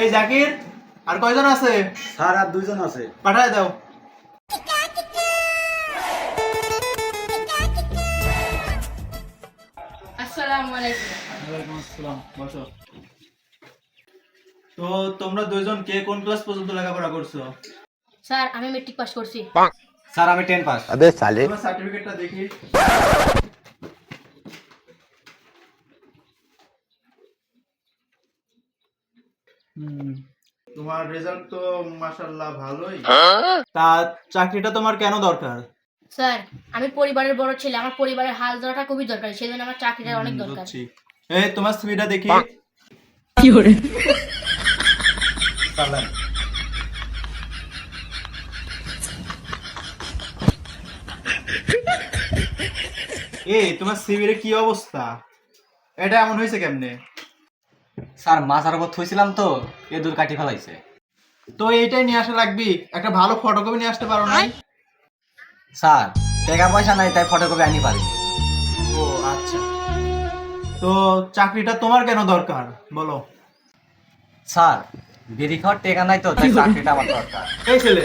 এই জাকির আর কয়জন আছে? স্যার আর দুইজন আছে। পাঠায় দাও। তো তোমরা দুইজন কে কোন ক্লাস পর্যন্ত লেখাপড়া করছ? স্যার আমি মেট্রিক পাস করছি। স্যার আমি টেন পাস আবে সালে। সার্টিফিকেটটা দেখি। তোমার রেজাল্ট তো মাশাআল্লাহ ভালোই। তা চাকরিটা তোমার কেন দরকার? স্যার আমি পরিবারের বড় ছেলে আমার পরিবারের হাল ধরাটা খুবই দরকার সেই জন্য আমার চাকরিটা অনেক দরকার। এই তোমার সিভিটা দেখি। এই তোমার সিভির কি অবস্থা? এটা এমন হয়েছে কেমনে? স্যার মাথার উপর থুইছিলাম তো এ দূর কাটি ফেলাইছে। তো এইটাই নিয়ে আসা লাগবি একটা ভালো ফটোকপি নিয়ে আসতে পারো না স্যার টাকা পয়সা নাই তাই ফটোকপি আনি পারি ও আচ্ছা। তো চাকরিটা তোমার কেন দরকার? বলো। স্যার বিড়ি খাওয়ার টাকা নাই তো তাই চাকরিটা আমার দরকার। এই ছেলে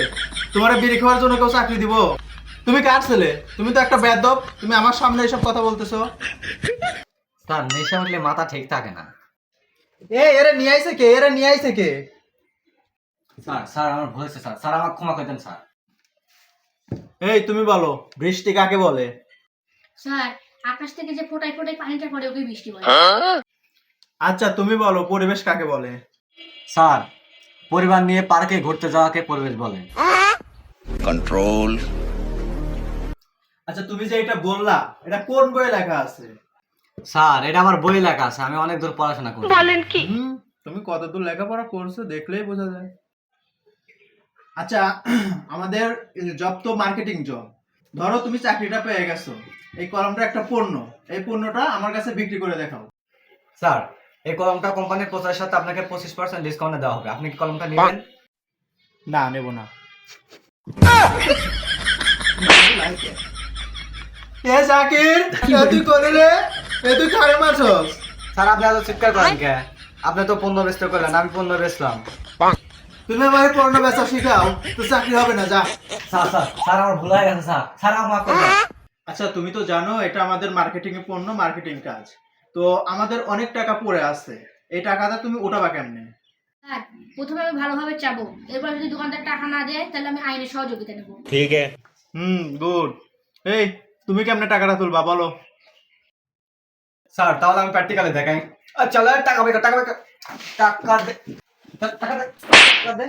তোমার বিড়ি খাওয়ার জন্য কেউ চাকরি দিব? তুমি কার ছেলে? তুমি তো একটা বেদব তুমি আমার সামনে এসব কথা বলতেছো। স্যার নেশা উঠলে মাথা ঠিক থাকে না। এরা নিয়ে আইছে কে? এরা নিয়ে আইছে কে? স্যার স্যার আমার ভুল হয়েছে স্যার। স্যার আমার ক্ষমা করে দেন স্যার। এই তুমি বলো বৃষ্টি কাকে বলে? স্যার আকাশ থেকে যে ফোটায় ফোটায় পানিটা পড়ে ওকে বৃষ্টি বলে। আচ্ছা তুমি বলো পরিবেশ কাকে বলে? স্যার পরিবার নিয়ে পার্কে ঘুরতে যাওয়াকে পরিবেশ বলে। কন্ট্রোল আচ্ছা তুমি যে এটা বললা এটা কোন বইয়ে লেখা আছে? স্যার এটা আমার বই লেখা আছে আমি অনেক দূর পড়াশোনা করি হুম, তুমি কতদূর লেখাপড়া করছ দেখলেই বোঝা যায়। আচ্ছা আমাদের জব তো মার্কেটিং জব ধরো তুমি চাকরিটা পেয়ে গেছো এই কলমটা একটা পণ্য এই পণ্যটা আমার কাছে বিক্রি করে দেখাও। স্যার এই কলমটা কোম্পানির প্রচারের সাথে আপনাকে পঁচিশ পার্সেন্ট ডিসকাউন্ট দেওয়া হবে। আপনি কি কলমটা নেবেন? না নেব না। এ জাকির তুই করে রে? এ তুই খারে মারছস? স্যার আপনি এত চিৎকার করেন কে? আপনি তো পণ্য বেচতে করলেন আমি পণ্য বেচলাম। তুমি আমাকে পণ্য বেচা শিখাও তো চাকরি হবে না যা। স্যার স্যার স্যার আমার ভুল হয়ে গেছে স্যার। স্যার আমার মাফ করবেন। আচ্ছা তুমি তো জানো এটা আমাদের মার্কেটিং পণ্য মার্কেটিং কাজ। তো আমাদের অনেক টাকা পড়ে আছে। এই টাকাটা তুমি ওঠাবা কেমনে? স্যার প্রথমে আমি ভালোভাবে চাবো। এরপর যদি দোকানদার টাকা না দেয় তাহলে আমি আইনের সহযোগিতা নেব। হুম গুড এই তুমি কেমনে টাকাটা তুলবা বলো। স্যার তাহলে আমি প্র্যাকটিক্যালে দেখাই আচ্ছা টাকা বেকার টাকা বেকার টাকা দে টাকা দে টাকা দে